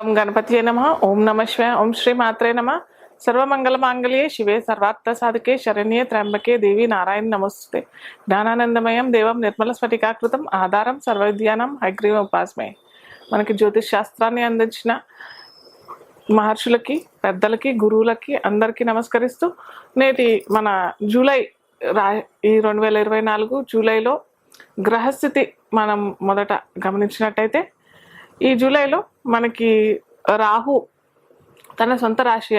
ఓం గణపతియే నమ. ఓం నమ శివ ఓం శ్రీ మాత్రే నమ. సర్వమంగళ మాంగళ్యే శివే సర్వార్థ సాధకే శరణ్యే త్ర్యంబకే దేవి నారాయణ నమస్తే. జ్ఞానానందమయం దేవం నిర్మల స్ఫటికాకృతం ఆధారం సర్వవిద్యానం హైగ్రీవ ఉపాసమే. మనకి జ్యోతిష్ శాస్త్రాన్ని అందించిన మహర్షులకి పెద్దలకి గురువులకి అందరికీ నమస్కరిస్తూ నేటి మన జూలై రా ఈ రెండు వేల ఇరవై నాలుగు జూలైలో గ్రహస్థితి మనం మొదట గమనించినట్టయితే ఈ జూలైలో మనకి రాహు తన సొంత రాశి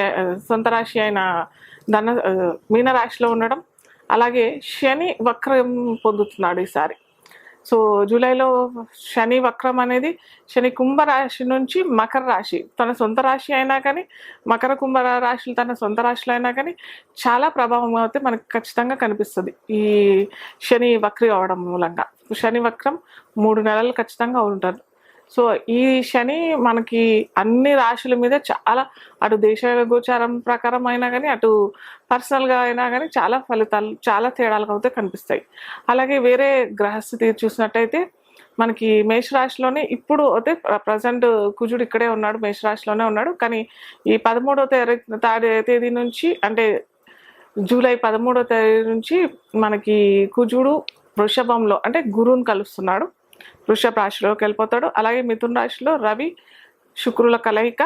సొంత రాశి అయిన ధన మీన రాశిలో ఉండడం అలాగే శని వక్రం పొందుతున్నాడు ఈసారి. సో జూలైలో శని వక్రం అనేది శని కుంభ రాశి నుంచి మకర రాశి. తన సొంత రాశి అయినా కానీ మకర కుంభ రాశులు తన సొంత రాశిలో అయినా కానీ చాలా ప్రభావం అయితే మనకు ఖచ్చితంగా కనిపిస్తుంది ఈ శని వక్రి అవడం మూలంగా. శని వక్రం మూడు నెలలు ఖచ్చితంగా ఉంటారు సో ఈ శని మనకి అన్ని రాశుల మీద చాలా అటు దేశ గోచారం ప్రకారం అయినా కానీ అటు పర్సనల్గా అయినా కానీ చాలా ఫలితాలు చాలా తేడాలు అయితే కనిపిస్తాయి. అలాగే వేరే గ్రహస్థితి చూసినట్టయితే మనకి మేషరాశిలోనే ఇప్పుడు అయితే ప్రజెంట్ కుజుడు ఇక్కడే ఉన్నాడు మేషరాశిలోనే ఉన్నాడు. కానీ ఈ పదమూడవ తేదీ తారీ తేదీ నుంచి అంటే జూలై పదమూడవ తేదీ నుంచి మనకి కుజుడు వృషభంలో అంటే గురువుని కలుస్తున్నాడు. వృషభ రాశిలోకి వెళ్ళిపోతాడు. అలాగే మిథున రాశిలో రవి శుక్రుల కలయిక.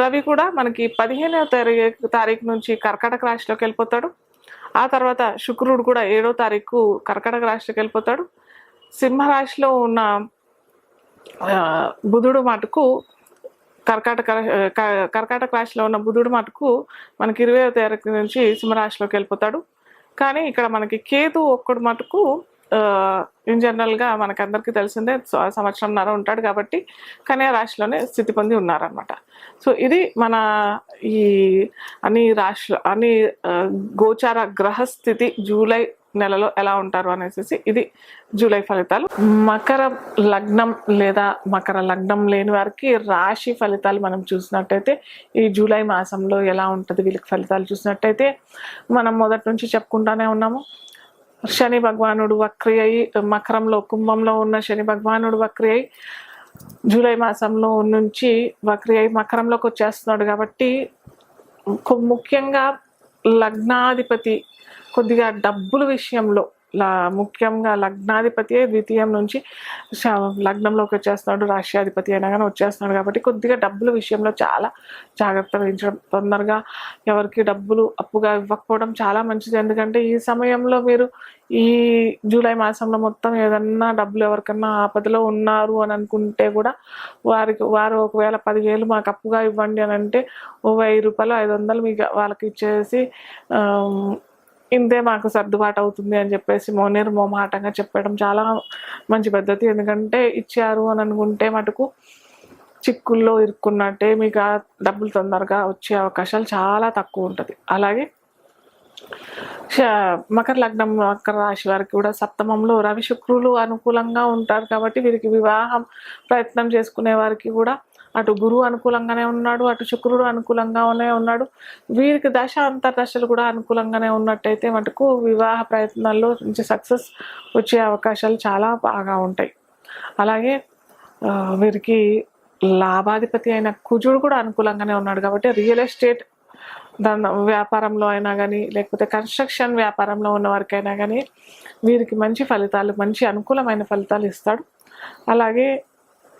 రవి కూడా మనకి పదిహేనవ తారీఖు తారీఖు నుంచి కర్కాటక రాశిలోకి వెళ్ళిపోతాడు. ఆ తర్వాత శుక్రుడు కూడా ఏడో తారీఖు కర్కాటక రాశిలోకి వెళ్ళిపోతాడు. సింహరాశిలో ఉన్న బుధుడు మటుకు కర్కాటక కర్కాటక రాశిలో ఉన్న బుధుడు మటుకు మనకి ఇరవై తారీఖు నుంచి సింహరాశిలోకి వెళ్ళిపోతాడు. కానీ ఇక్కడ మనకి కేతు ఒక్కడు మటుకు ఇన్ జనరల్గా మనకందరికీ తెలిసిందే స- సంవత్సరంన్నర ఉంటాడు కాబట్టి కన్యా రాశిలోనే స్థితి పొంది ఉన్నారనమాట సో ఇది మన ఈ అన్ని రాశి అన్ని గోచార గ్రహస్థితి జూలై నెలలో ఎలా ఉంటారు అనేసి ఇది జూలై ఫలితాలు. మకర లగ్నం లేదా మకర లగ్నం లేని వారికి రాశి ఫలితాలు మనం చూసినట్టయితే ఈ జూలై మాసంలో ఎలా ఉంటుంది వీళ్ళకి ఫలితాలు చూసినట్టయితే మనం మొదటి నుంచి చెప్పుకుంటానే ఉన్నాము. శని భగవానుడు వక్రి అయి మకరంలో కుంభంలో ఉన్న శని భగవానుడు వక్రి అయి జూలై మాసంలో నుంచి వక్రి అయి మకరంలోకి వచ్చేస్తున్నాడు కాబట్టి ముఖ్యంగా లగ్నాధిపతి కొద్దిగా డబ్బుల విషయంలో ముఖ్యంగా లగ్నాధిపతి ద్వితీయం నుంచి లగ్నంలోకి వచ్చేస్తున్నాడు. రాష్ట్రాధిపతి అయినా కానీ వచ్చేస్తున్నాడు కాబట్టి కొద్దిగా డబ్బుల విషయంలో చాలా జాగ్రత్త వహించడం తొందరగా ఎవరికి డబ్బులు అప్పుగా ఇవ్వకపోవడం చాలా మంచిది. ఎందుకంటే ఈ సమయంలో మీరు ఈ జూలై మాసంలో మొత్తం ఏదన్నా డబ్బులు ఎవరికన్నా ఆపదలో ఉన్నారు అని అనుకుంటే కూడా వారికి వారు ఒకవేళ పదివేలు మాకు అప్పుగా ఇవ్వండి అని అంటే ఓ వెయ్యి రూపాయలు ఐదు వందలు మీకు వాళ్ళకి ఇచ్చేసి ఇంతే మాకు సర్దుబాటు అవుతుంది అని చెప్పేసి మోనేరు మోమాటంగా చెప్పడం చాలా మంచి పద్ధతి. ఎందుకంటే ఇచ్చారు అని అనుకుంటే మటుకు చిక్కుల్లో ఇరుక్కున్నట్టే మీకు ఆ డబ్బులు తొందరగా వచ్చే అవకాశాలు చాలా తక్కువ ఉంటుంది. అలాగే మకర లగ్నం మకర రాశి వారికి కూడా సప్తమంలో రవి శుక్రులు అనుకూలంగా ఉంటారు కాబట్టి వీరికి వివాహం ప్రయత్నం చేసుకునే వారికి కూడా అటు గురువు అనుకూలంగానే ఉన్నాడు అటు శుక్రుడు అనుకూలంగానే ఉన్నాడు. వీరికి దశ అంతర్దశలు కూడా అనుకూలంగానే ఉన్నట్టయితే మటుకు వివాహ ప్రయత్నాల్లో మంచి సక్సెస్ వచ్చే అవకాశాలు చాలా బాగా ఉంటాయి. అలాగే వీరికి లాభాధిపతి అయిన కుజుడు కూడా అనుకూలంగానే ఉన్నాడు కాబట్టి రియల్ ఎస్టేట్ దాని వ్యాపారంలో అయినా కానీ లేకపోతే కన్స్ట్రక్షన్ వ్యాపారంలో ఉన్న వారికైనా కానీ వీరికి మంచి ఫలితాలు మంచి అనుకూలమైన ఫలితాలు ఇస్తాడు. అలాగే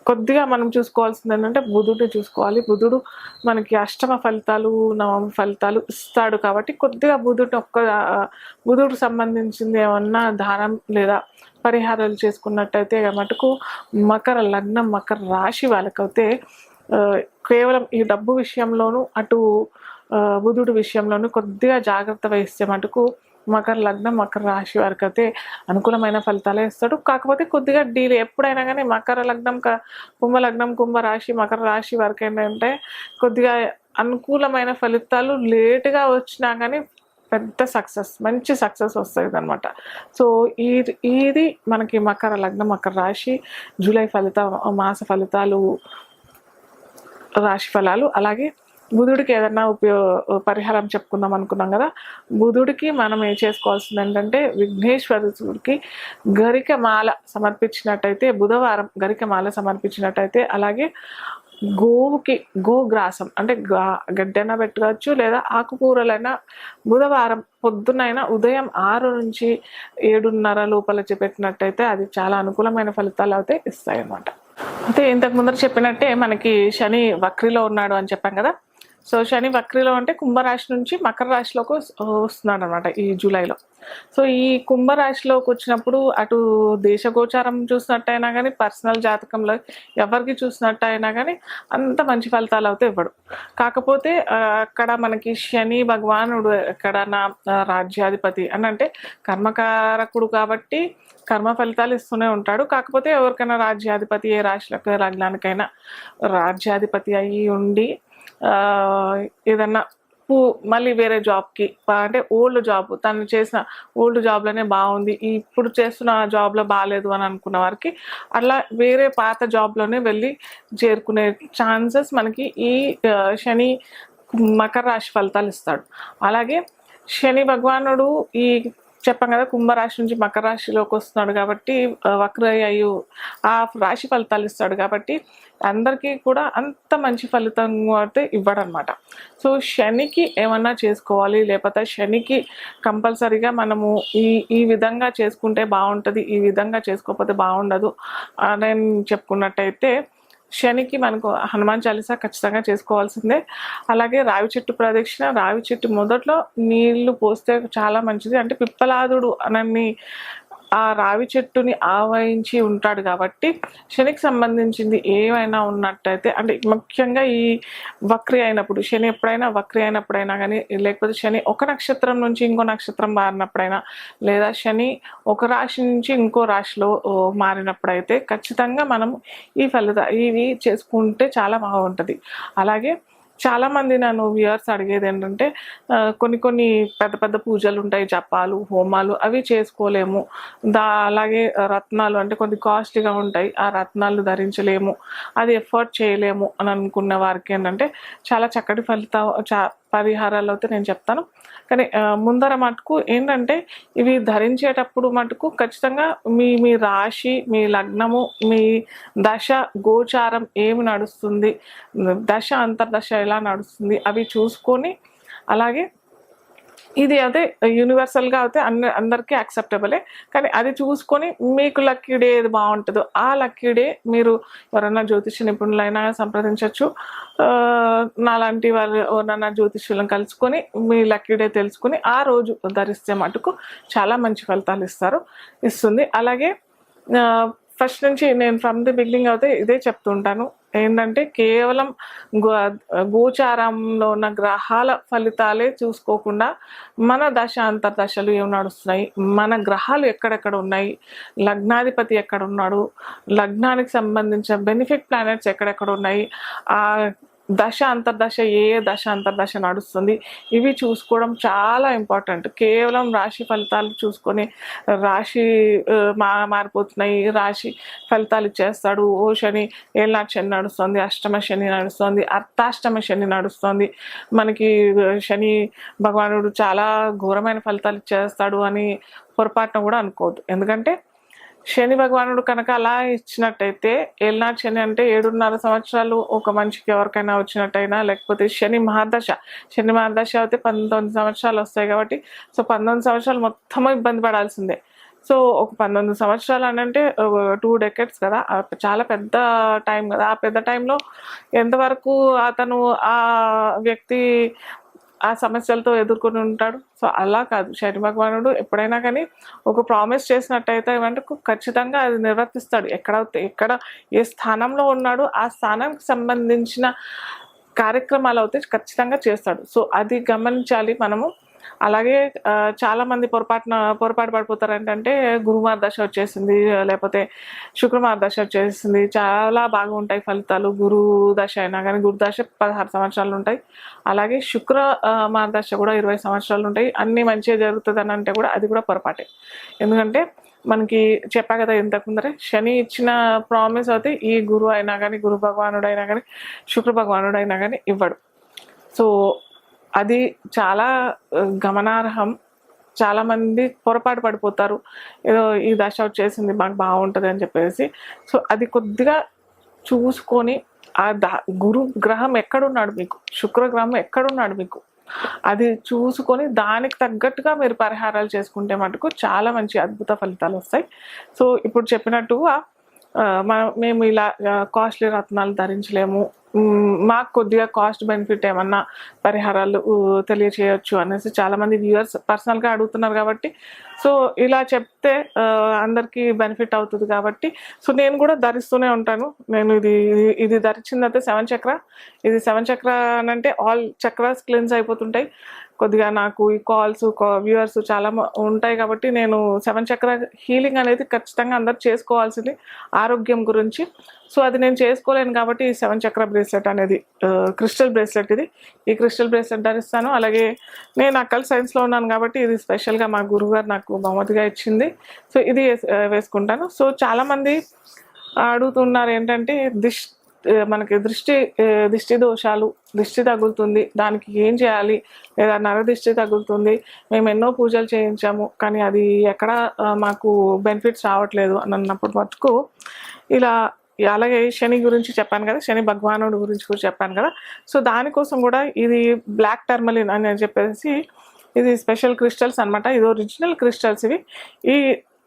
కొద్దిగా మనం చూసుకోవాల్సింది ఏంటంటే బుధుడిని చూసుకోవాలి. బుధుడు మనకి అష్టమ ఫలితాలు నవమ ఫలితాలు ఇస్తాడు కాబట్టి కొద్దిగా బుధుడు ఒక్క బుధుడికి సంబంధించింది ఏమన్నా దానం లేదా పరిహారాలు చేసుకున్నట్టయితే మటుకు మకర లగ్నం మకర రాశి వాళ్ళకైతే కేవలం ఈ డబ్బు విషయంలోనూ అటు బుధుడు విషయంలోనూ కొద్దిగా జాగ్రత్త వహిస్తే మటుకు మకర లగ్నం మకర రాశి వారికి అయితే అనుకూలమైన ఫలితాలే ఇస్తాడు. కాకపోతే కొద్దిగా డీలే. ఎప్పుడైనా కానీ మకర లగ్నం కుంభ లగ్నం కుంభ రాశి మకర రాశి వారికి ఏంటంటే కొద్దిగా అనుకూలమైన ఫలితాలు లేటుగా వచ్చినా కానీ పెద్ద సక్సెస్ మంచి సక్సెస్ వస్తుంది అనమాట సో ఈ ఇది మనకి మకర లగ్నం మకర రాశి జూలై ఫలిత మాస ఫలితాలు రాశి ఫలాలు. అలాగే బుధుడికి ఏదైనా ఉపయోగ పరిహారం చెప్పుకుందాం అనుకున్నాం కదా బుధుడికి మనం ఏం చేసుకోవాల్సింది ఏంటంటే విఘ్నేశ్వరుడికి గరిక మాల సమర్పించినట్టయితే బుధవారం గరిక మాల సమర్పించినట్టయితే అలాగే గోవుకి గోగ్రాసం అంటే గడ్డైనా పెట్టుకోవచ్చు లేదా ఆకుకూరలైనా బుధవారం పొద్దునైనా ఉదయం ఆరు నుంచి ఏడున్నర లోపల పెట్టినట్టయితే అది చాలా అనుకూలమైన ఫలితాలు అయితే ఇస్తాయి అన్నమాట అయితే ఇంతకు ముందర చెప్పినట్టే మనకి శని వక్రిలో ఉన్నాడు అని చెప్పాం కదా సో శని వక్రిలో అంటే కుంభరాశి నుంచి మకర రాశిలోకి వస్తున్నాడు అనమాట ఈ జూలైలో. సో ఈ కుంభరాశిలోకి వచ్చినప్పుడు అటు దేశగోచారం చూసినట్టయినా కానీ పర్సనల్ జాతకంలో ఎవరికి చూసినట్టు అయినా కానీ అంత మంచి ఫలితాలు అయితే ఇవ్వడు. కాకపోతే అక్కడ మనకి శని భగవానుడు ఎక్కడ నా రాజ్యాధిపతి అని అంటే కర్మకారకుడు కాబట్టి కర్మ ఫలితాలు ఇస్తూనే ఉంటాడు. కాకపోతే ఎవరికైనా రాజ్యాధిపతి ఏ రాశిలకు లగ్నానికైనా రాజ్యాధిపతి అయ్యి ఉండి ఏదన్నా పూ- మళ్ళీ వేరే జాబ్కి అంటే ఓల్డ్ జాబ్ తను చేసిన ఓల్డ్ జాబ్లోనే బాగుంది ఇప్పుడు చేస్తున్న జాబ్లో బాగాలేదు అని అనుకున్న వారికి అట్లా వేరే పాత జాబ్లోనే వెళ్ళి చేరుకునే ఛాన్సెస్ మనకి ఈ శని మకర రాశి ఫలితాలు ఇస్తాడు. అలాగే శని భగవానుడు ఈ చెప్పాం కదా కుంభరాశి నుంచి మకర రాశిలోకి వస్తున్నాడు కాబట్టి వక్రయ్యు ఆ రాశి ఫలితాలు ఇస్తాడు కాబట్టి అందరికీ కూడా అంత మంచి ఫలితం అయితే ఇవ్వడనమాట సో శనికి ఏమన్నా చేసుకోవాలి లేకపోతే శనికి కంపల్సరీగా మనము ఈ ఈ విధంగా చేసుకుంటే బాగుంటుంది ఈ విధంగా చేసుకోకపోతే బాగుండదు అని చెప్పుకున్నట్టయితే శనికి మనకు హనుమాన్ చాలీసా ఖచ్చితంగా చేసుకోవాల్సిందే. అలాగే రావి చెట్టు ప్రదక్షిణ రావి చెట్టు మొదట్లో నీళ్ళు పోస్తే చాలా మంచిది. అంటే పిప్పలాదుడు అనని ఆ రావి చెట్టుని ఆవహించి ఉంటాడు కాబట్టి శనికి సంబంధించింది ఏమైనా ఉన్నట్టయితే అంటే ముఖ్యంగా ఈ వక్రి అయినప్పుడు శని ఎప్పుడైనా వక్రి అయినప్పుడైనా కానీ లేకపోతే శని ఒక నక్షత్రం నుంచి ఇంకో నక్షత్రం మారినప్పుడైనా లేదా శని ఒక రాశి నుంచి ఇంకో రాశిలో మారినప్పుడైతే ఖచ్చితంగా మనం ఈ ఫలిత ఇవి చేసుకుంటే చాలా బాగుంటుంది. అలాగే చాలా మంది నన్ను వ్యూయర్స్ అడిగేది ఏంటంటే కొన్ని కొన్ని పెద్ద పెద్ద పూజలు ఉంటాయి జపాలు హోమాలు అవి చేసుకోలేము. దా అలాగే రత్నాలు అంటే కొన్ని కాస్ట్లీగా ఉంటాయి ఆ రత్నాలు ధరించలేము. అది ఎఫర్ట్ చేయలేము అని అనుకున్న వారికి ఏంటంటే చాలా చక్కటి ఫలితం చా పరిహారాలు అయితే నేను చెప్తాను. కానీ ముందర మటుకు ఏంటంటే ఇవి ధరించేటప్పుడు మటుకు ఖచ్చితంగా మీ మీ రాశి మీ లగ్నము మీ దశ గోచారం ఏమి నడుస్తుంది దశ అంతర్దశ ఎలా నడుస్తుంది అవి చూసుకొని అలాగే ఇది అదే యూనివర్సల్గా అయితే అన్ని అందరికీ యాక్సెప్టబులే కానీ అది చూసుకొని మీకు లక్కీ డే ఏది బాగుంటుందో ఆ లక్కీ డే మీరు ఎవరైనా జ్యోతిష నిపుణులైనా సంప్రదించవచ్చు నాలాంటి వాళ్ళు ఎవరైనా జ్యోతిష్యులను కలుసుకొని మీ లక్కీ డే తెలుసుకొని ఆ రోజు ధరిస్తే మటుకు చాలా మంచి ఫలితాలు ఇస్తారు ఇస్తుంది. అలాగే ఫస్ట్ నుంచి నేను ఫ్రమ్ ది బిగినింగ్ అయితే ఇదే చెప్తుంటాను. ఏంటంటే కేవలం గో గోచారంలో ఉన్న గ్రహాల ఫలితాలే చూసుకోకుండా మన దశ అంతర్దశలు ఏం నడుస్తున్నాయి? మన గ్రహాలు ఎక్కడెక్కడ ఉన్నాయి? లగ్నాధిపతి ఎక్కడ ఉన్నాడు లగ్నానికి సంబంధించిన బెనిఫిట్ ప్లానెట్స్ ఎక్కడెక్కడ ఉన్నాయి? ఆ దశ అంతర్దశ ఏ దశ అంతర్దశ నడుస్తుంది ఇవి చూసుకోవడం చాలా ఇంపార్టెంట్. కేవలం రాశి ఫలితాలు చూసుకొని రాశి మా మారిపోతున్నాయి రాశి ఫలితాలు ఇచ్చేస్తాడు. ఓ శని ఏళ్ళనాటి శని నడుస్తుంది అష్టమ శని నడుస్తుంది అర్థాష్టమ శని నడుస్తుంది. మనకి శని భగవానుడు చాలా ఘోరమైన ఫలితాలు ఇచ్చేస్తాడు అని పొరపాటున కూడా అనుకోవద్దు. ఎందుకంటే శని భగవానుడు కనుక అలా ఇచ్చినట్టయితే ఏళ్ళనాటి శని అంటే ఏడున్నర సంవత్సరాలు ఒక మనిషికి ఎవరికైనా వచ్చినట్టయినా లేకపోతే శని మహాదశ. శని మహాదశ అయితే పంతొమ్మిది సంవత్సరాలు వస్తాయి కాబట్టి సో పంతొమ్మిది సంవత్సరాలు మొత్తం ఇబ్బంది పడాల్సిందే. సో ఒక పంతొమ్మిది సంవత్సరాలు అని అంటే టూ డెకెట్స్ కదా చాలా పెద్ద టైం కదా. ఆ పెద్ద టైంలో ఎంతవరకు అతను ఆ వ్యక్తి ఆ సమస్యలతో ఎదుర్కొని ఉంటాడు. సో అలా కాదు. శని భగవానుడు ఎప్పుడైనా కానీ ఒక ప్రామిస్ చేసినట్టయితే అంటే ఖచ్చితంగా అది నిర్వర్తిస్తాడు. ఎక్కడ ఎక్కడ ఏ స్థానంలో ఉన్నాడో ఆ స్థానానికి సంబంధించిన కార్యక్రమాలు అయితే ఖచ్చితంగా చేస్తాడు. సో అది గమనించాలి మనము. అలాగే చాలామంది చాలా మంది పొరపాటున పొరపాటు పడిపోతారు ఏంటంటే గురువార దశ వచ్చేసింది లేకపోతే శుక్రవార దశ వచ్చేసింది చాలా బాగా ఉంటాయి ఫలితాలు గురు దశ అయినా కానీ గురు దశ పదహారు సంవత్సరాలు ఉంటాయి. అలాగే శుక్ర ఆ, దశ కూడా ఇరవై సంవత్సరాలు ఉంటాయి. అన్నీ మంచిగా జరుగుతుంది అని అంటే కూడా అది కూడా పొరపాటే. ఎందుకంటే మనకి చెప్పా కదా ఇంతకు ముందరే శని ఇచ్చిన ప్రామిస్ అయితే ఈ గురువు అయినా కానీ గురు భగవానుడు అయినా కానీ శుక్ర భగవానుడు అయినా కానీ ఇవ్వడు. సో అది చాలా గమనార్హం. చాలా మంది పొరపాటు పడిపోతారు. ఏదో ఈ దశ వచ్చేసింది మాకు బాగుంటుంది అని చెప్పేసి. సో అది కొద్దిగా చూసుకొని ఆ ద గురు గ్రహం ఎక్కడున్నాడు మీకు? శుక్రగ్రహం ఎక్కడున్నాడు మీకు? అది చూసుకొని దానికి తగ్గట్టుగా మీరు పరిహారాలు చేసుకుంటే మటుకు చాలా మంచి అద్భుత ఫలితాలు వస్తాయి. సో ఇప్పుడు చెప్పినట్టుగా ఆ, మేము ఇలా కాస్ట్లీ రత్నాలు ధరించలేము. మాకు కొద్దిగా కాస్ట్ బెనిఫిట్ ఏమన్నా పరిహారాలు తెలియచేయచ్చు అనేసి చాలా మంది వ్యూవర్స్ పర్సనల్గా అడుగుతున్నారు కాబట్టి. సో ఇలా చెప్తే అందరికీ బెనిఫిట్ అవుతుంది కాబట్టి. సో నేను కూడా ధరిస్తూనే ఉంటాను. నేను ఇది ఇది- ధరించిందైతే సెవెన్ చక్ర. ఇది సెవెన్ చక్ర అని అంటే ఆల్ చక్రాస్ క్లీన్స్ అయిపోతుంటాయి. కొద్దిగా నాకు ఈ కాల్స్ వ్యూవర్స్ చాలా ఉంటాయి కాబట్టి నేను సెవెన్ చక్ర హీలింగ్ అనేది ఖచ్చితంగా అందరు చేసుకోవాల్సింది ఆరోగ్యం గురించి. సో అది నేను చేసుకోలేను కాబట్టి ఈ సెవెన్ చక్ర బ్రేస్లెట్ అనేది క్రిస్టల్ బ్రేస్లెట్ ఇది. ఈ క్రిస్టల్ బ్రేస్లెట్ ధరిస్తాను. అలాగే నేను అక్కల్ సైన్స్లో ఉన్నాను కాబట్టి ఇది స్పెషల్గా మా గురువుగారు నాకు బహుమతిగా ఇచ్చింది. సో ఇది వేస్- వేసుకుంటాను. సో చాలామంది అడుగుతున్నారు ఏంటంటే దిష్ మనకి దృష్టి దిష్టి దోషాలు దిష్టి తగులుతుంది దానికి ఏం చేయాలి? లేదా నర దిష్టి తగులుతుంది మేము ఎన్నో పూజలు చేయించాము కానీ అది ఎక్కడ మాకు బెనిఫిట్స్ రావట్లేదు అని అన్నప్పుడు మటుకు ఇలా అలాగే శని గురించి చెప్పాను కదా శని భగవానుడు గురించి కూడా చెప్పాను కదా. సో దానికోసం కూడా ఇది బ్లాక్ టర్మలిన్ అని చెప్పేసి ఇది స్పెషల్ క్రిస్టల్స్ అన్నమాట. ఇది ఒరిజినల్ క్రిస్టల్స్ ఇవి. ఈ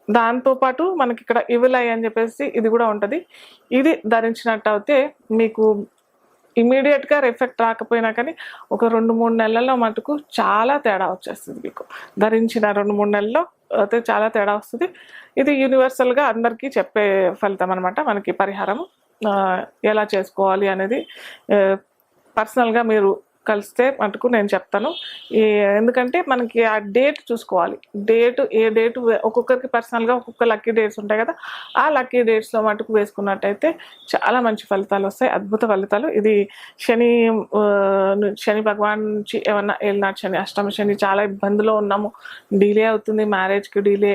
దాంతోపాటు మనకి ఇక్కడ ఇవిలై అని చెప్పేసి ఇది కూడా ఉంటుంది. ఇది ధరించినట్టు అయితే మీకు ఇమీడియట్గా ఎఫెక్ట్ రాకపోయినా కానీ ఒక రెండు మూడు నెలల్లో మటుకు చాలా తేడా వచ్చేస్తుంది మీకు. ధరించిన రెండు మూడు నెలల్లో అయితే చాలా తేడా వస్తుంది. ఇది యూనివర్సల్గా అందరికీ చెప్పే ఫలితం అనమాట మనకి పరిహారం ఆ, ఎలా చేసుకోవాలి అనేది పర్సనల్గా మీరు కలిస్తే మటుకు నేను చెప్తాను. ఈ ఎందుకంటే మనకి ఆ డేట్ చూసుకోవాలి. డేట్ ఏ డేట్ ఒక్కొక్కరికి పర్సనల్గా ఒక్కొక్క లక్కీ డేట్స్ ఉంటాయి కదా ఆ లక్కీ డేట్స్లో మటుకు వేసుకున్నట్టయితే చాలా మంచి ఫలితాలు వస్తాయి. అద్భుత ఫలితాలు. ఇది శని శని భగవాన్ నుంచి ఏమన్నా ఏలినాటి శని అష్టమ శని చాలా ఇబ్బందిలో ఉన్నాము. డిలే అవుతుంది మ్యారేజ్కి డిలే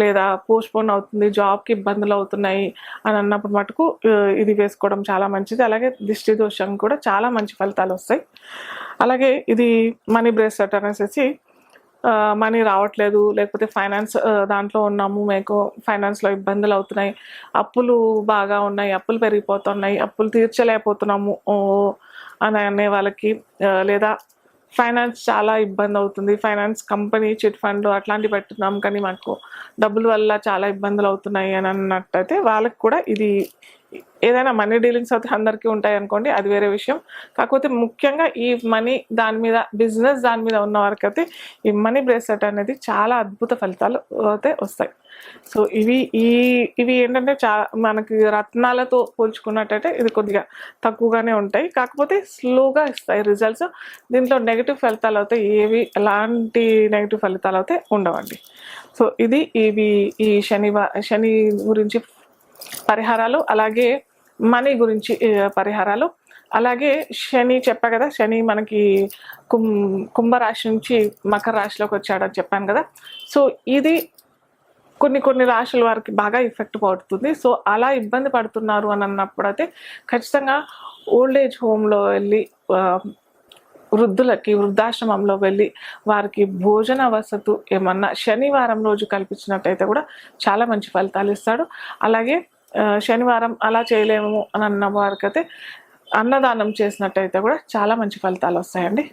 లేదా పోస్ట్పోన్ అవుతుంది జాబ్కి ఇబ్బందులు అవుతున్నాయి అని అన్నప్పుడు మటుకు ఇది వేసుకోవడం చాలా మంచిది. అలాగే దిష్టి దోషం కూడా చాలా మంచి ఫలితాలు వస్తాయి. అలాగే ఇది మనీ బ్రేస్లెట్ అనేసి మనీ రావట్లేదు లేకపోతే ఫైనాన్స్ దాంట్లో ఉన్నాము మీకు ఫైనాన్స్లో ఇబ్బందులు అవుతున్నాయి అప్పులు బాగా ఉన్నాయి అప్పులు పెరిగిపోతున్నాయి అప్పులు తీర్చలేకపోతున్నాము ఓ అని అనే వాళ్ళకి లేదా ఫైనాన్స్ చాలా ఇబ్బంది అవుతుంది. ఫైనాన్స్ కంపెనీ చిట్ ఫండ్ అట్లాంటివి పెట్టున్నాం కానీ మాకు డబ్బుల వల్ల చాలా ఇబ్బందులు అవుతున్నాయి అని అన్నట్టయితే వాళ్ళకి కూడా ఇది ఏదైనా మనీ డీలింగ్స్ అయితే అందరికీ ఉంటాయి అనుకోండి అది వేరే విషయం. కాకపోతే ముఖ్యంగా ఈ మనీ దాని మీద బిజినెస్ దాని మీద ఉన్న వారికి అయితే ఈ మనీ బ్రేస్లెట్ అనేది చాలా అద్భుత ఫలితాలు అయితే వస్తాయి. సో ఇవి ఈ ఇవి ఏంటంటే చా మనకి రత్నాలతో పోల్చుకున్నట్టయితే ఇది కొద్దిగా తక్కువగానే ఉంటాయి. కాకపోతే స్లోగా ఇస్తాయి రిజల్ట్స్ దీంట్లో నెగిటివ్ ఫలితాలు అయితే ఏవి ఎలాంటి నెగిటివ్ ఫలితాలు అయితే ఉండవండి. సో ఇది ఇవి ఈ శని శని గురించి పరిహారాలు అలాగే మనీ గురించి పరిహారాలు. అలాగే శని చెప్పా కదా శని మనకి కుం కుంభరాశి నుంచి మకర రాశిలోకి వచ్చాడని చెప్పాను కదా. సో ఇది కొన్ని కొన్ని రాశుల వారికి బాగా ఎఫెక్ట్ పడుతుంది. సో అలా ఇబ్బంది పడుతున్నారు అని అన్నప్పుడు అయితే ఖచ్చితంగా ఓల్డ్ ఏజ్ హోమ్లో వెళ్ళి వృద్ధులకి వృద్ధాశ్రమంలో వెళ్ళి వారికి భోజన వసతు ఏమన్నా శనివారం రోజు కల్పించినట్టయితే కూడా చాలా మంచి ఫలితాలు ఇస్తాడు. అలాగే శనివారం అలా చేయలేము అని అన్న వారికైతే అన్నదానం చేసినట్టయితే కూడా చాలా మంచి ఫలితాలు వస్తాయండి.